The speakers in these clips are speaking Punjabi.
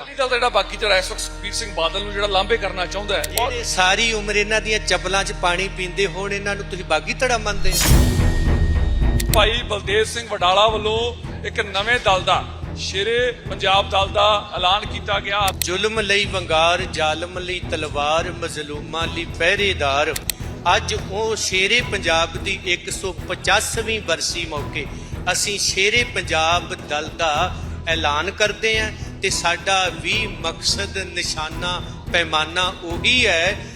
ਅਕਾਲੀ ਦਲ ਦਾ ਜਿਹੜਾ ਬਾਕੀ ਜਿਹੜਾ ਇਸ ਵਕਤ ਸੁਖਬੀਰ ਸਿੰਘ ਬਾਦਲ ਨੂੰ ਜਿਹੜਾ ਲਾਂਭੇ ਕਰਨਾ ਚਾਹੁੰਦਾ ਹੈ ਜਿਹੜੇ ਸਾਰੀ ਉਮਰ ਇਹਨਾਂ ਦੀਆਂ ਚੱਪਲਾਂ 'ਚ ਪਾਣੀ ਪੀਂਦੇ ਹੋਣ ਇਹਨਾਂ ਨੂੰ ਤੁਸੀਂ ਬਾਗੀ ਧੜਾ ਮੰਨਦੇ ਭਾਈ ਬਲਦੇਵ ਸਿੰਘ ਵਡਾਲਾ ਵੱਲੋਂ ਇੱਕ ਨਵੇਂ ਦਲ ਦਾ ਸ਼ੇਰੇ ਪੰਜਾਬ ਦਲ ਦਾ ਐਲਾਨ ਕੀਤਾ ਗਿਆ। ਜ਼ੁਲਮ ਲਈ ਵੰਗਾਰ ਜ਼ਾਲਮ ਲਈ ਤਲਵਾਰ ਮਜ਼ਲੂਮਾਂ ਲਈ ਪਹਿਰੇਦਾਰ। ਅੱਜ ਉਹ ਸ਼ੇਰੇ ਪੰਜਾਬ ਦੀ 150ਵੀਂ ਬਰਸੀ ਮੌਕੇ ਅਸੀਂ ਸ਼ੇਰੇ ਪੰਜਾਬ ਦਲ ਦਾ ਐਲਾਨ ਕਰਦੇ ਹਾਂ। ਤੇ ਸਾਡਾ ਵੀ ਮਕਸਦ ਨਿਸ਼ਾਨਾ ਪੈਮਾਨਾ ਉਹੀ ਹੈ।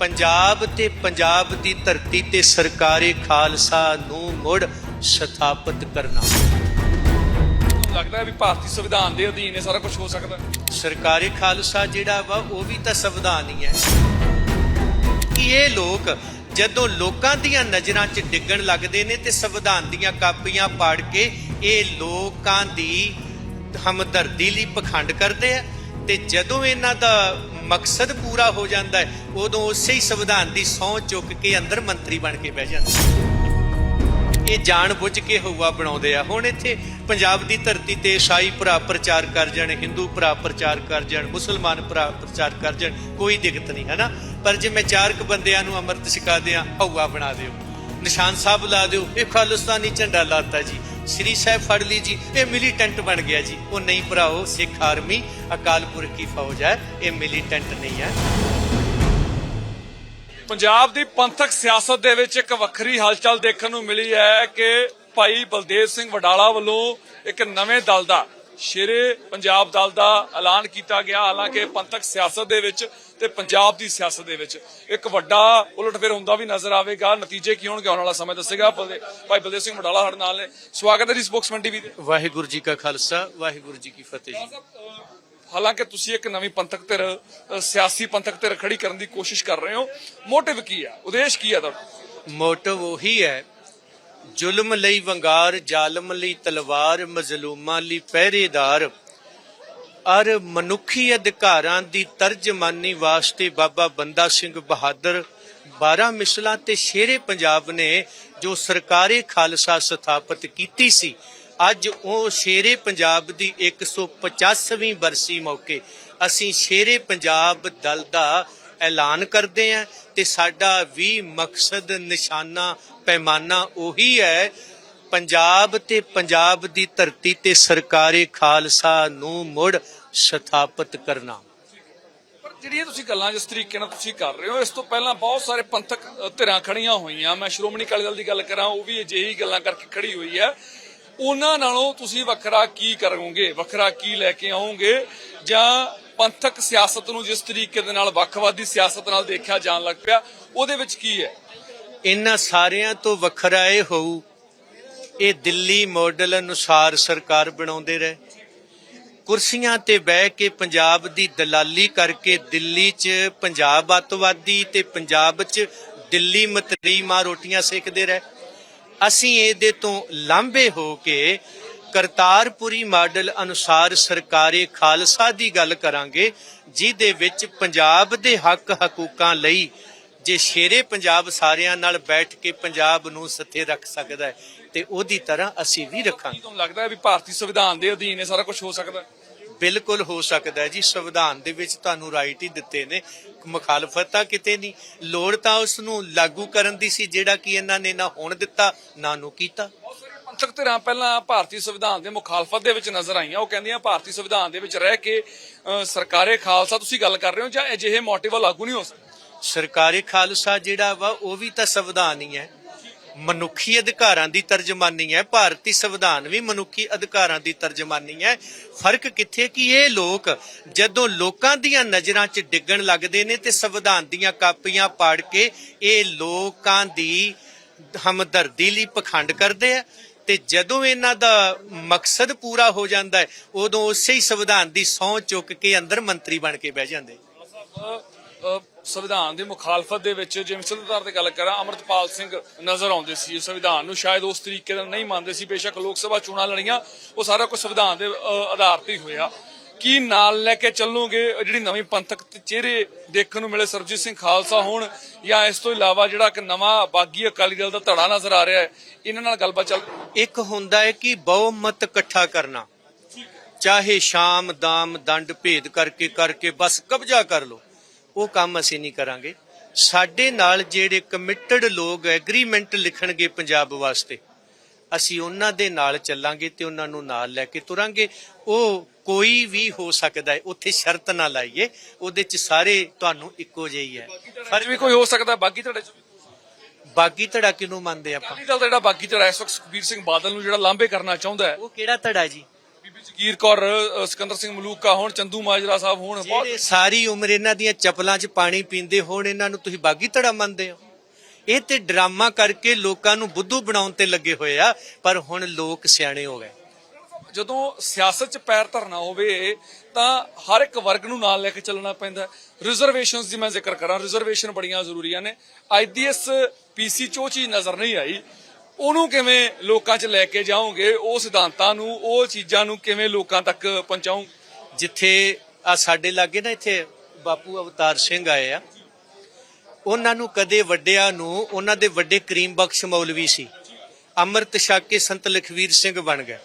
ਪੰਜਾਬ ਤੇ ਪੰਜਾਬ ਦੀ ਧਰਤੀ ਤੇ ਸਰਕਾਰੇ ਖਾਲਸਾ ਨੂੰ ਮੁੜ ਸਥਾਪਿਤ ਕਰਨਾ। ਲੱਗਦਾ ਹੈ ਵੀ ਭਾਰਤੀ ਸੰਵਿਧਾਨ ਦੇ ਅਧੀਨ ਇਹ ਸਾਰਾ ਕੁਝ ਹੋ ਸਕਦਾ। ਸਰਕਾਰੀ ਖਾਲਸਾ ਜਿਹੜਾ ਵਾ ਉਹ ਵੀ ਤਾਂ ਸੰਵਿਧਾਨ ਹੀ ਹੈ। ਕਿ ਇਹ ਲੋਕ ਜਦੋਂ ਲੋਕਾਂ ਦੀਆਂ ਨਜ਼ਰਾਂ 'ਚ ਡਿੱਗਣ ਲੱਗਦੇ ਨੇ ਤੇ ਸੰਵਿਧਾਨ ਦੀਆਂ ਕਾਪੀਆਂ ਪਾੜ ਕੇ ਇਹ ਲੋਕਾਂ ਦੀ ਹਮਦਰਦੀ ਲਈ ਪਖੰਡ ਕਰਦੇ ਆ ਤੇ ਜਦੋਂ ਇਹਨਾਂ ਦਾ ਮਕਸਦ ਪੂਰਾ ਹੋ ਜਾਂਦਾ ਹੈ, ਉਦੋਂ ਉਸੇ ਹੀ ਸੰਵਿਧਾਨ ਦੀ ਸਹੁੰ ਚੁੱਕ ਕੇ ਅੰਦਰ ਮੰਤਰੀ ਬਣ ਕੇ ਬਹਿ ਜਾਂਦੇ ਇਹ ਜਾਣ ਬੁੱਝ ਕੇ ਹਊਆ ਬਣਾਉਂਦੇ ਆ। ਹੁਣ ਇੱਥੇ ਪੰਜਾਬ ਦੀ ਧਰਤੀ ਤੇ ਈਸਾਈ ਭਰਾ ਪ੍ਰਚਾਰ ਕਰ ਜਾਣ, ਹਿੰਦੂ ਭਰਾ ਪ੍ਰਚਾਰ ਕਰ ਜਾਣ, ਮੁਸਲਮਾਨ ਭਰਾ ਪ੍ਰਚਾਰ ਕਰ ਜਾਣ, ਕੋਈ ਦਿੱਕਤ ਨਹੀਂ ਹੈ ਨਾ ਪਰ ਜੇ ਮੈਂ ਚਾਰ ਕੁ ਬੰਦਿਆਂ ਨੂੰ ਅੰਮ੍ਰਿਤ ਛਕਾ ਦਿਆਂ, ਹਊਆ ਬਣਾ ਦਿਓ। ਨਿਸ਼ਾਨ ਸਾਹਿਬ ਲਾ ਦਿਓ। ਇਹ ਖਾਲਿਸਤਾਨੀ ਝੰਡਾ ਲਾਤਾ ਜੀ। ਸ੍ਰੀ ਸਾਹਿਬ ਫੜ ਲਈ ਜੀ। ਇਹ ਮਿਲੀਟੈਂਟ ਬਣ ਗਿਆ ਜੀ। ਉਹ ਨਹੀਂ ਭਰਾਓ, ਸਿੱਖ ਆਰਮੀ, ਅਕਾਲ ਪੁਰਖ ਕੀ ਫੌਜ ਹੈ, ਇਹ ਮਿਲੀਟੈਂਟ ਨਹੀਂ ਹੈ। ਪੰਜਾਬ ਦੀ ਪੰਥਕ ਸਿਆਸਤ ਦੇ ਵਿੱਚ ਇੱਕ ਵੱਖਰੀ ਹਲਚਲ ਦੇਖਣ ਨੂੰ ਮਿਲੀ ਹੈ ਕਿ ਭਾਈ ਬਲਦੇਵ ਸਿੰਘ ਵਡਾਲਾ ਵੱਲੋਂ ਇੱਕ ਨਵੇਂ ਦਲ ਦਾ ਸ਼ੇਰੇ ਪੰਜਾਬ ਦਲ ਦਾ ਐਲਾਨ ਕੀਤਾ ਗਿਆ ਹਾਲਾਂਕਿ ਪੰਥਕ ਸਿਆਸਤ ਦੇ ਵਿੱਚ ਤੇ ਪੰਜਾਬ ਦੀ ਸਿਆਸਤ ਦੇ ਵਿੱਚ। ਇੱਕ ਵੱਡਾ ਉਲਟਫੇਰ ਹੁੰਦਾ ਵੀ ਨਜ਼ਰ ਆਵੇਗਾ। ਨਤੀਜੇ ਕੀ ਹੋਣਗੇ? ਆਉਣ ਵਾਲਾ ਸਮੇਂ ਦੱਸੇਗਾ। ਭਾਈ ਬਲਦੇਵ ਸਿੰਘ ਵਡਾਲਾ ਸਾਡੇ ਨਾਲ ਨੇ। ਸਵਾਗਤ ਹੈ ਜੀ ਸਪੋਕਸਮੈਨ ਟੀਵੀ ਤੇ। ਵਾਹਿਗੁਰੂ ਜੀ ਕਾ ਖਾਲਸਾ ਵਾਹਿਗੁਰੂ ਜੀ ਕੀ ਫਤਿਹ ਜੀ। ਹਾਲਾਂਕਿ ਤੁਸੀਂ ਇੱਕ ਨਵੀਂ ਪੰਥਕ ਧਿਰ ਸਿਆਸੀ ਪੰਥਕ ਧਿਰ ਖੜੀ ਕਰਨ ਦੀ ਕੋਸ਼ਿਸ਼ ਕਰ ਰਹੇ ਹੋ। ਮੋਟਿਵ ਕੀ ਹੈ? ਉਦੇਸ਼ ਕੀ ਹੈ ਤੁਹਾਡਾ? ਮੋਟਿਵ ਉਹੀ ਹੈ ਜ਼ੁਲਮ ਲਈ ਵੰਗਾਰ, ਜ਼ਾਲਮ ਲਈ ਤਲਵਾਰ, ਮਜ਼ਲੂਮਾਂ ਲਈ ਪਹਿਰੇਦਾਰ। ਅਰ ਮਨੁੱਖੀ ਅਧਿਕਾਰਾਂ ਦੀ ਤਰਜਮਾਨੀ ਵਾਸਤੇ ਬਾਬਾ ਬੰਦਾ ਸਿੰਘ ਬਹਾਦਰ 12 ਮਿਸਲਾਂ ਤੇ ਸ਼ੇਰੇ ਪੰਜਾਬ ਨੇ ਜੋ ਸਰਕਾਰੇ ਖਾਲਸਾ ਸਥਾਪਿਤ ਕੀਤੀ ਸੀ, ਅੱਜ ਉਹ ਸ਼ੇਰੇ ਪੰਜਾਬ ਦੀ 150ਵੀਂ ਬਰਸੀ ਮੌਕੇ ਅਸੀਂ ਸ਼ੇਰੇ ਪੰਜਾਬ ਦਲ ਦਾ ਐਲਾਨ ਕਰਦੇ ਹਾਂ ਤੇ ਸਾਡਾ ਵੀ ਮਕਸਦ ਨਿਸ਼ਾਨਾ ਪੈਮਾਨਾ ਉਹੀ ਹੈ, ਪੰਜਾਬ ਤੇ ਪੰਜਾਬ ਦੀ ਧਰਤੀ ਤੇ ਸਰਕਾਰੇ ਖਾਲਸਾ ਨੂੰ ਮੁੜ ਸਥਾਪਿਤ ਕਰਨਾ। ਪਰ ਜਿਹੜੀਆਂ ਤੁਸੀਂ ਗੱਲਾਂ ਜਿਸ ਤਰੀਕੇ ਨਾਲ ਤੁਸੀਂ ਕਰ ਰਹੇ ਹੋ, ਇਸ ਤੋਂ ਪਹਿਲਾਂ ਬਹੁਤ ਸਾਰੇ ਪੰਥਕ ਧਿਰਾਂ ਖੜੀਆਂ ਹੋਈਆਂ। ਮੈਂ ਸ਼੍ਰੋਮਣੀ ਅਕਾਲੀ ਦਲ ਦੀ ਗੱਲ ਕਰਾਂ, ਉਹ ਵੀ ਅਜਿਹੀ ਗੱਲਾਂ ਕਰਕੇ ਖੜੀ ਹੋਈ ਹੈ। ਉਹਨਾਂ ਨਾਲੋਂ ਤੁਸੀਂ ਵੱਖਰਾ ਕੀ ਕਰੋਗੇ? ਵੱਖਰਾ ਕੀ ਲੈ ਕੇ ਆਓਗੇ? ਜਾਂ ਪੰਥਕ ਸਿਆਸਤ ਨੂੰ ਜਿਸ ਤਰੀਕੇ ਦੇ ਨਾਲ, ਵੱਖਵਾਦੀ ਸਿਆਸਤ ਨਾਲ ਦੇਖਿਆ ਜਾਣ ਲੱਗ ਪਿਆ, ਉਹਦੇ ਵਿੱਚ ਕੀ ਹੈ? ਇਹਨਾਂ ਸਾਰਿਆਂ ਤੋਂ ਵੱਖਰਾ ਇਹ ਹੋਊ, ਇਹ ਦਿੱਲੀ ਮਾਡਲ ਅਨੁਸਾਰ ਸਰਕਾਰ ਬਣਾਉਂਦੇ ਰਹੇ। ਕੁਰਸੀਆਂ ਤੇ ਬਹਿ ਕੇ ਪੰਜਾਬ ਦੀ ਦਲਾਲੀ ਕਰਕੇ ਦਿੱਲੀ 'ਚ ਪੰਜਾਬ ਅੱਤਵਾਦੀ ਤੇ ਪੰਜਾਬ 'ਚ ਦਿੱਲੀ ਮਤਰੀ ਮਾਂ ਰੋਟੀਆਂ ਸੇਕਦੇ ਰਹੇ। ਅਸੀਂ ਇਹਦੇ ਤੋਂ ਲਾਂਭੇ ਹੋ ਕੇ ਕਰਤਾਰਪੁਰੀ ਮਾਡਲ ਅਨੁਸਾਰ ਸਰਕਾਰੇ ਖਾਲਸਾ ਦੀ ਗੱਲ ਕਰਾਂਗੇ, ਜਿਹਦੇ ਵਿੱਚ ਪੰਜਾਬ ਦੇ ਹੱਕ ਹਕੂਕਾਂ ਲਈ ਜੇ ਸ਼ੇਰੇ ਪੰਜਾਬ ਸਾਰਿਆਂ ਨਾਲ ਬੈਠ ਕੇ ਪੰਜਾਬ ਨੂੰ ਸੱਥੇ ਰੱਖ ਸਕਦਾ ਹੈ ਤੇ ਉਹਦੀ ਤਰ੍ਹਾਂ ਅਸੀਂ ਵੀ ਰੱਖਾਂਗੇ। ਤੁਹਾਨੂੰ ਲੱਗਦਾ ਹੈ ਵੀ ਭਾਰਤੀ ਸੰਵਿਧਾਨ ਦੇ ਅਧੀਨ ਇਹ ਸਾਰਾ ਕੁਝ ਹੋ ਸਕਦਾ ਹੈ? ਬਿਲਕੁਲ ਹੋ ਸਕਦਾ ਜੀ ਸੰਵਿਧਾਨ ਦੇ ਵਿੱਚ ਤੁਹਾਨੂੰ ਰਾਈਟ ਹੀ ਦਿੱਤੇ ਨੇ ਮੁਖਾਲਫਤ ਤਾਂ ਕਿਤੇ ਨਹੀਂ। ਲੋੜ ਤਾਂ ਉਸ ਨੂੰ ਲਾਗੂ ਕਰਨ ਦੀ ਸੀ ਜਿਹੜਾ ਕਿ ਇਹਨਾਂ ਨੇ ਨਾ ਹੋਣ ਦਿੱਤਾ ਨਾ ਨੂੰ ਕੀਤਾ। ਪੰਥਕ ਧਿਰਾਂ ਪਹਿਲਾਂ ਭਾਰਤੀ ਸੰਵਿਧਾਨ ਦੇ ਮੁਖਾਲਫਤ ਦੇ ਵਿੱਚ ਨਜ਼ਰ ਆਈਆਂ। ਉਹ ਕਹਿੰਦੀਆਂ ਭਾਰਤੀ ਸੰਵਿਧਾਨ ਦੇ ਵਿੱਚ ਰਹਿ ਕੇ ਸਰਕਾਰੇ ਖਾਲਸਾ ਤੁਸੀਂ ਗੱਲ ਕਰ ਰਹੇ ਹੋ ਜਾਂ ਅਜਿਹੇ ਮੋਟਿਵ ਲਾਗੂ ਨਹੀਂ ਹੋ ਸਕਦੇ? ਸਰਕਾਰੀ ਖਾਲਸਾ ਜਿਹੜਾ ਵਾ, ਉਹ ਵੀ ਤਾਂ ਸੰਵਿਧਾਨ ਹੀ ਹੈ। ਮਨੁੱਖੀ ਅਧਿਕਾਰਾਂ ਦੀ ਤਰਜਮਾਨੀ ਹੈ, ਭਾਰਤੀ ਸੰਵਿਧਾਨ ਵੀ ਮਨੁੱਖੀ ਅਧਿਕਾਰਾਂ ਦੀ ਤਰਜਮਾਨੀ ਹੈ। ਫ਼ਰਕ ਕਿੱਥੇ ਕਿ ਇਹ ਲੋਕ ਜਦੋਂ ਲੋਕਾਂ ਦੀਆਂ ਨਜ਼ਰਾਂ 'ਚ ਡਿੱਗਣ ਲੱਗਦੇ ਨੇ ਤੇ ਸੰਵਿਧਾਨ ਦੀਆਂ ਕਾਪੀਆਂ ਪਾੜ ਕੇ ਇਹ ਲੋਕਾਂ ਦੀ ਹਮਦਰਦੀ ਲਈ ਪਖੰਡ ਕਰਦੇ ਆ ਤੇ ਜਦੋਂ ਇਹਨਾਂ ਦਾ ਮਕਸਦ ਪੂਰਾ ਹੋ ਜਾਂਦਾ ਹੈ, ਉਦੋਂ ਉਸੇ ਹੀ ਸੰਵਿਧਾਨ ਦੀ ਸਹੁੰ ਚੁੱਕ ਕੇ ਅੰਦਰ ਮੰਤਰੀ ਬਣ ਕੇ ਬਹਿ ਜਾਂਦੇ। ਸੰਵਿਧਾਨ ਦੀ ਮੁਖਾਲਫਤ ਦੇ ਵਿੱਚ ਜੇ ਮਿਸਲਦਾਰ ਤੇ ਗੱਲ ਕਰਾਂ ਅਮਰਤਪਾਲ ਸਿੰਘ ਨਜ਼ਰ ਆਉਂਦੇ ਸੀ ਸੰਵਿਧਾਨ ਨੂੰ ਸ਼ਾਇਦ ਉਸ ਤਰੀਕੇ ਨਾਲ ਨਹੀਂ ਮੰਨਦੇ ਸੀ ਬੇਸ਼ੱਕ ਲੋਕ ਸਭਾ ਚੋਣਾਂ ਲੜੀਆਂ ਉਹ ਸਾਰਾ ਕੁਝ ਸੰਵਿਧਾਨ ਦੇ ਆਧਾਰ ਤੇ ਹੀ ਹੋਇਆ। ਕੀ ਨਾਲ ਲੈ ਕੇ ਚੱਲੋਗੇ ਜਿਹੜੀ ਨਵੀਂ ਪੰਥਕ ਤੇ ਚਿਹਰੇ ਦੇਖਣ ਨੂੰ ਮਿਲੇ ਸਰਬਜੀਤ ਸਿੰਘ ਖਾਲਸਾ ਹੋਣ ਜਾਂ ਇਸ ਤੋਂ ਇਲਾਵਾ ਜਿਹੜਾ ਇੱਕ ਨਵਾਂ ਬਾਗੀ ਅਕਾਲੀ ਦਲ ਦਾ ਧੜਾ ਨਜ਼ਰ ਆ ਰਿਹਾ ਹੈ ਇਹਨਾਂ ਨਾਲ ਗੱਲਬਾਤ ਚੱਲ ਇੱਕ ਹੁੰਦਾ ਹੈ ਕਿ ਬਹੁਮਤ ਇਕੱਠਾ ਕਰਨਾ। ਚਾਹੇ ਸ਼ਾਮ ਦਾਮ ਦੰਡ ਭੇਦ ਕਰਕੇ ਕਰਕੇ ਬਸ ਕਬਜ਼ਾ ਕਰ ਲਓ। ਉਹ ਕੰਮ ਅਸੀਂ ਨਹੀਂ ਕਰਾਂਗੇ। ਸਾਡੇ ਨਾਲ ਜਿਹੜੇ ਕਮਿਟਡ ਲੋਕ ਐਗਰੀਮੈਂਟ ਲਿਖਣਗੇ ਪੰਜਾਬ ਵਾਸਤੇ ਅਸੀਂ ਉਹਨਾਂ ਦੇ ਨਾਲ ਚੱਲਾਂਗੇ ਤੇ ਉਹਨਾਂ ਨੂੰ ਨਾਲ ਲੈ ਕੇ ਤੁਰਾਂਗੇ। ਉਹ ਕੋਈ ਵੀ ਹੋ ਸਕਦਾ ਹੈ ਉੱਥੇ ਸ਼ਰਤ ਨਾ ਲਾਈਏ ਉਹਦੇ ਚ ਸਾਰੇ ਤੁਹਾਨੂੰ ਇੱਕੋ ਜਿਹੀ ਹੈ ਫਰਜ ਵੀ ਕੋਈ ਹੋ ਸਕਦਾ ਬਾਗੀ ਧੜੇ ਚ। ਬਾਗੀ ਧੜਾ ਕਿਹਨੂੰ ਮੰਨਦੇ ਆਪਾਂ? ਅਕਾਲੀ ਦਲ ਦਾ ਜਿਹੜਾ ਬਾਗੀ ਧੜਾ ਇਸ ਵਕਤ ਸੁਖਬੀਰ ਸਿੰਘ ਬਾਦਲ ਨੂੰ ਜਿਹੜਾ ਲਾਂਭੇ ਕਰਨਾ ਚਾਹੁੰਦਾ ਹੈ। ਉਹ ਕਿਹੜਾ ਧੜਾ ਜੀ? ਜਗੀਰ ਕੌਰ ਸਿਕੰਦਰ ਸਿੰਘ ਮਲੂਕਾ ਹੁਣ ਚੰਦੂ ਮਾਜਰਾ ਸਾਹਿਬ ਹੁਣ ਜਿਹੜੇ ਸਾਰੀ ਉਮਰ ਇਹਨਾਂ ਦੀਆਂ ਚਪਲਾਂ 'ਚ ਪਾਣੀ ਪੀਂਦੇ ਹੋਣ ਇਹਨਾਂ ਨੂੰ ਤੁਸੀਂ ਬਾਗੀ ਧੜਾ ਮੰਨਦੇ ਹੋ? ਇਹ ਤੇ ਡਰਾਮਾ ਕਰਕੇ ਲੋਕਾਂ ਨੂੰ ਬੁੱਧੂ ਬਣਾਉਣ ਤੇ ਲੱਗੇ ਹੋਏ ਆ ਪਰ ਹੁਣ ਲੋਕ ਸਿਆਣੇ ਹੋ ਗਏ। ਜਦੋਂ ਸਿਆਸਤ 'ਚ ਪੈਰ ਧਰਨਾ ਹੋਵੇ ਤਾਂ ਹਰ ਇੱਕ ਵਰਗ ਨੂੰ ਨਾਲ ਲੈ ਕੇ ਚੱਲਣਾ ਪੈਂਦਾ। ਰਿਜ਼ਰਵੇਸ਼ਨਸ ਦੀ ਮੈਂ ਜ਼ਿਕਰ ਕਰਾਂ ਰਿਜ਼ਰਵੇਸ਼ਨ ਬੜੀਆਂ ਜ਼ਰੂਰੀਆਂ ਨੇ। ਇਸ ਪੀਸੀ 'ਚ ਚੀਜ਼ ਨਜ਼ਰ ਨਹੀਂ ਆਈ। ਉਹਨੂੰ ਕਿਵੇਂ ਲੋਕਾਂ 'ਚ ਲੈ ਕੇ ਜਾਓਗੇ, ਉਹ ਸਿਧਾਂਤਾਂ ਨੂੰ, ਉਹ ਚੀਜ਼ਾਂ ਨੂੰ ਕਿਵੇਂ ਲੋਕਾਂ ਤੱਕ ਪਹੁੰਚਾਉਂ? ਜਿੱਥੇ ਆ ਸਾਡੇ ਲਾਗੇ ਨਾ ਇੱਥੇ ਬਾਪੂ ਅਵਤਾਰ ਸਿੰਘ ਆਏ ਆ, ਉਹਨਾਂ ਨੂੰ ਕਦੇ ਵੱਡਿਆਂ ਨੂੰ, ਉਹਨਾਂ ਦੇ ਵੱਡੇ ਕਰੀਮ ਬਖਸ਼ ਮੌਲਵੀ ਸੀ। ਅੰਮ੍ਰਿਤ ਛਕ ਕੇ ਸੰਤ ਲਖਵੀਰ ਸਿੰਘ ਬਣ ਗਏ।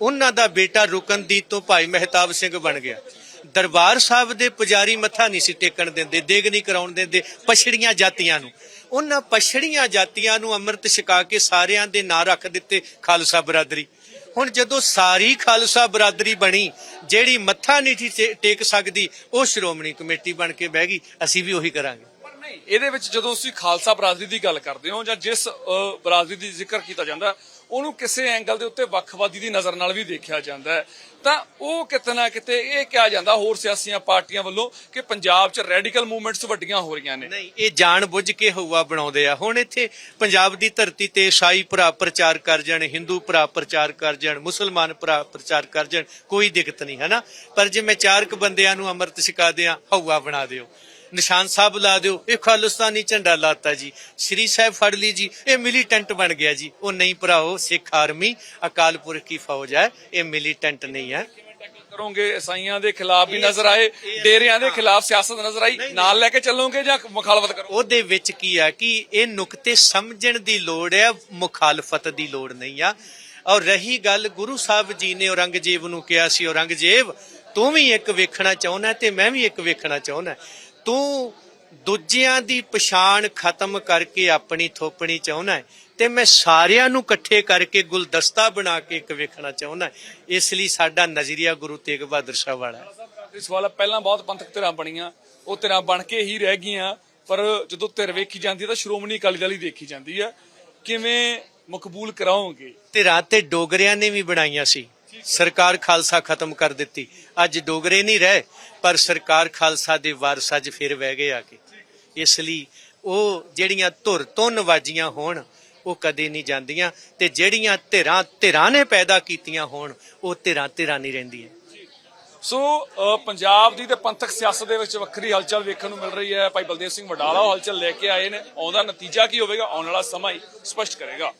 ਉਹਨਾਂ ਦਾ ਬੇਟਾ ਰੁਕਨਦੀਪ ਤੋਂ ਭਾਈ ਮਹਿਤਾਬ ਸਿੰਘ ਬਣ ਗਿਆ। ਦਰਬਾਰ ਸਾਹਿਬ ਦੇ ਪੁਜਾਰੀ ਮੱਥਾ ਨਹੀਂ ਸੀ ਟੇਕਣ ਦਿੰਦੇ, ਦੇਗ ਨਹੀਂ ਕਰਾਉਣ ਦਿੰਦੇ, ਪਛੜੀਆਂ ਜਾਤੀਆਂ ਨੂੰ। ਉਹਨਾਂ ਪਛੜੀਆਂ ਜਾਤੀਆਂ ਨੂੰ ਅੰਮ੍ਰਿਤ ਛਕਾ ਕੇ ਸਾਰਿਆਂ ਦੇ ਨਾਂ ਰੱਖ ਦਿੱਤੇ ਖਾਲਸਾ ਬਰਾਦਰੀ। ਹੁਣ ਜਦੋਂ ਸਾਰੀ ਖਾਲਸਾ ਬਰਾਦਰੀ ਬਣੀ, ਜਿਹੜੀ ਮੱਥਾ ਨਹੀਂ ਸੀ ਟੇਕ ਸਕਦੀ, ਉਹ ਸ਼੍ਰੋਮਣੀ ਕਮੇਟੀ ਬਣ ਕੇ ਬਹਿ ਗਈ, ਅਸੀਂ ਵੀ ਉਹੀ ਕਰਾਂਗੇ। ਨਹੀਂ, ਇਹਦੇ ਵਿੱਚ ਜਦੋਂ ਤੁਸੀਂ ਖਾਲਸਾ ਬਰਾਦਰੀ ਦੀ ਗੱਲ ਕਰਦੇ ਹੋ ਜਾਂ ਜਿਸ ਬਰਾਦਰੀ ਦੀ ਜ਼ਿਕਰ ਕੀਤਾ ਜਾਂਦਾ ਉਹਨੂੰ ਕਿਸੇ ਐਂਗਲ ਦੇ ਉੱਤੇ ਵੱਖਵਾਦੀ ਦੀ ਨਜ਼ਰ ਨਾਲ ਵੀ ਦੇਖਿਆ ਜਾਂਦਾ ਹੈ। ਤਾਂ ਉਹ ਕਿਤੇ ਕਿਤੇ ਇਹ ਕਿਹਾ ਜਾਂਦਾ ਹੋਰ ਸਿਆਸੀਆਂ ਪਾਰਟੀਆਂ ਵੱਲੋਂ ਕਿ ਪੰਜਾਬ 'ਚ ਰੈਡੀਕਲ ਮੂਵਮੈਂਟਸ ਵੱਡੀਆਂ ਹੋ ਰਹੀਆਂ ਨੇ। ਨਹੀਂ, ਇਹ ਜਾਣ ਬੁੱਝ ਕੇ ਹਵਾ ਬਣਾਉਂਦੇ ਆ। ਹੁਣ ਇੱਥੇ ਪੰਜਾਬ ਦੀ ਧਰਤੀ ਤੇ ਈਸਾਈ ਭਰਾ ਪ੍ਰਚਾਰ ਕਰ ਜਾਣ, ਹਿੰਦੂ ਭਰਾ ਪ੍ਰਚਾਰ ਕਰ ਜਾਣ, ਮੁਸਲਮਾਨ ਭਰਾ ਪ੍ਰਚਾਰ ਕਰ ਜਾਣ, ਕੋਈ ਦਿੱਕਤ ਨਹੀਂ ਹੈ ਨਾ ਪਰ ਜੇ ਮੈਂ ਚਾਰਕ ਬੰਦਿਆਂ ਨੂੰ ਅੰਮ੍ਰਿਤ ਛਕਾ ਦਿਆਂ ਹਵਾ ਬਣਾ ਦਿਓ। ਨਿਸ਼ਾਨ ਸਾਹਿਬ ਲਾ ਦਿਓ। ਇਹ ਖਾਲਿਸਤਾਨੀ ਝੰਡਾ ਲਾਤਾ ਜੀ। ਸ਼੍ਰੀ ਸਾਹਿਬ ਫੜ ਲਈ ਜੀ। ਇਹ ਮਿਲੀਟੈਂਟ ਬਣ ਗਿਆ ਜੀ। ਉਹ ਨਹੀਂ ਭਰਾਓ ਸਿੱਖ ਆਰਮੀ ਅਕਾਲ ਪੁਰਖ ਕੀ ਫੌਜ ਹੈ। ਇਹ ਮਿਲੀਟੈਂਟ ਨਹੀਂ ਹੈ। ਕਰੋਗੇ ਈਸਾਈਆਂ ਦੇ ਖਿਲਾਫ ਵੀ ਨਜ਼ਰ ਆਏ ਡੇਰਿਆਂ ਦੇ ਖਿਲਾਫ ਸਿਆਸਤ ਨਜ਼ਰ ਆਈ। ਨਾਲ ਲੈ ਕੇ ਚੱਲੋਗੇ ਜਾਂ ਮੁਖਾਲਫਤ ਕਰੋ ਉਹਦੇ ਵਿੱਚ ਕੀ ਆ ਕਿ ਇਹ ਨੁਕਤੇ ਸਮਝਣ ਦੀ ਲੋੜ ਹੈ ਮੁਖਾਲਫਤ ਦੀ ਲੋੜ ਨਹੀਂ ਆ। ਔਰ ਰਹੀ ਗੱਲ ਗੁਰੂ ਸਾਹਿਬ ਜੀ ਨੇ ਔਰੰਗਜ਼ੇਬ ਨੂੰ ਕਿਹਾ ਸੀ ਔਰੰਗਜ਼ੇਬ ਤੂੰ ਵੀ ਇੱਕ ਵੇਖਣਾ ਚਾਹੁੰਦਾ ਤੇ ਮੈਂ ਵੀ ਇੱਕ ਵੇਖਣਾ ਚਾਹੁੰਦਾ। ਤੂੰ ਦੂਜਿਆਂ ਦੀ ਪਛਾਣ ਖਤਮ ਕਰਕੇ ਆਪਣੀ ਥੋਪਣੀ ਚਾਹੁੰਦਾ ਹੈ ਤੇ ਮੈਂ ਸਾਰਿਆਂ ਨੂੰ ਇਕੱਠੇ ਕਰਕੇ ਗੁਲਦਸਤਾ ਬਣਾ ਕੇ ਇੱਕ ਵੇਖਣਾ ਚਾਹੁੰਦਾ ਇਸ ਲਈ ਸਾਡਾ ਨਜ਼ਰੀਆ ਗੁਰੂ ਤੇਗ ਬਹਾਦਰ ਸਾਹਿਬ ਵਾਲਾ ਹੈ। ਇਸ ਵਾਲਾ ਪਹਿਲਾਂ ਬਹੁਤ ਪੰਥਕ ਧਿਰਾਂ ਬਣੀਆਂ ਉਹ ਧਿਰਾਂ ਬਣ ਕੇ ਹੀ ਰਹਿ ਗਈਆਂ ਪਰ ਜਦੋਂ ਧਿਰ ਵੇਖੀ ਜਾਂਦੀ ਤਾਂ ਸ਼੍ਰੋਮਣੀ ਅਕਾਲੀ ਦਲ ਹੀ ਦੇਖੀ ਜਾਂਦੀ ਹੈ। ਕਿਵੇਂ ਮਕਬੂਲ ਕਰਾਓਗੇ? ਧਿਰਾਂ ਤੇ ਡੋਗਰਿਆਂ ਨੇ ਵੀ ਬਣਾਈਆਂ ਸੀ। ਸਰਕਾਰ ਖਾਲਸਾ ਖਤਮ ਕਰ ਦਿੱਤੀ। ਅੱਜ ਡੋਗਰੇ ਨਹੀਂ ਰਹੇ, ਪਰ ਸਰਕਾਰ ਖਾਲਸਾ ਦੇ ਵਾਰਸ ਅੱਜ ਫਿਰ ਵਹਿ ਗਏ ਆ ਕੇ। ਇਸ ਲਈ ਉਹ ਜਿਹੜੀਆਂ ਧੁਰ ਤੋਂ ਨਵਾਜੀਆਂ ਹੋਣ, ਉਹ ਕਦੇ ਨਹੀਂ ਜਾਂਦੀਆਂ ਤੇ ਜਿਹੜੀਆਂ ਧਿਰਾਂ ਧਿਰਾਂ ਨੇ ਪੈਦਾ ਕੀਤੀਆਂ ਹੋਣ, ਉਹ ਧਿਰਾਂ ਧਿਰਾਂ ਨਹੀਂ ਰਹਿੰਦੀਆਂ। ਸੋ ਪੰਜਾਬ ਦੀ ਤੇ ਪੰਥਕ ਸਿਆਸਤ ਦੇ ਵਿੱਚ ਵੱਖਰੀ ਹਲਚਲ ਵੇਖਣ ਨੂੰ ਮਿਲ ਰਹੀ ਹੈ। ਭਾਈ ਬਲਦੇਵ ਸਿੰਘ ਵਡਾਲਾ ਹਲਚਲ ਲੈ ਕੇ ਆਏ ਨੇ। ਆਉਂਦਾ ਨਤੀਜਾ ਕੀ ਹੋਵੇਗਾ? ਆਉਣ ਵਾਲਾ ਸਮਾਂ ਹੀ ਸਪਸ਼ਟ ਕਰੇਗਾ।